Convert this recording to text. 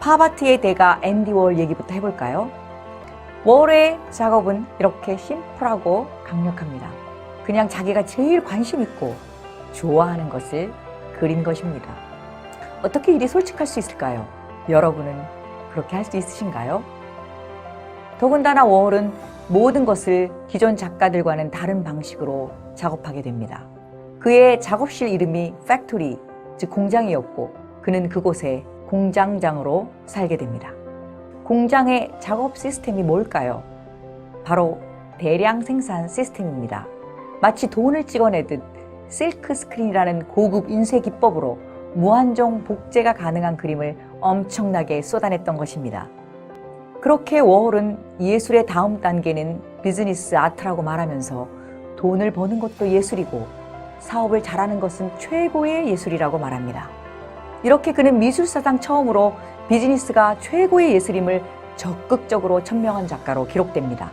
팝아트의 대가 앤디 월 얘기부터 해볼까요? 월의 작업은 이렇게 심플하고 강력합니다. 그냥 자기가 제일 관심 있고 좋아하는 것을 그린 것입니다. 어떻게 이리 솔직할 수 있을까요? 여러분은 그렇게 할 수 있으신가요? 더군다나 워홀은 모든 것을 기존 작가들과는 다른 방식으로 작업하게 됩니다. 그의 작업실 이름이 팩토리, 즉 공장이었고 그는 그곳에 공장장으로 살게 됩니다. 공장의 작업 시스템이 뭘까요? 바로 대량 생산 시스템입니다. 마치 돈을 찍어내듯 실크 스크린이라는 고급 인쇄 기법으로 무한정 복제가 가능한 그림을 엄청나게 쏟아냈던 것입니다. 그렇게 워홀은 예술의 다음 단계는 비즈니스 아트라고 말하면서 돈을 버는 것도 예술이고 사업을 잘하는 것은 최고의 예술이라고 말합니다. 이렇게 그는 미술사상 처음으로 비즈니스가 최고의 예술임을 적극적으로 천명한 작가로 기록됩니다.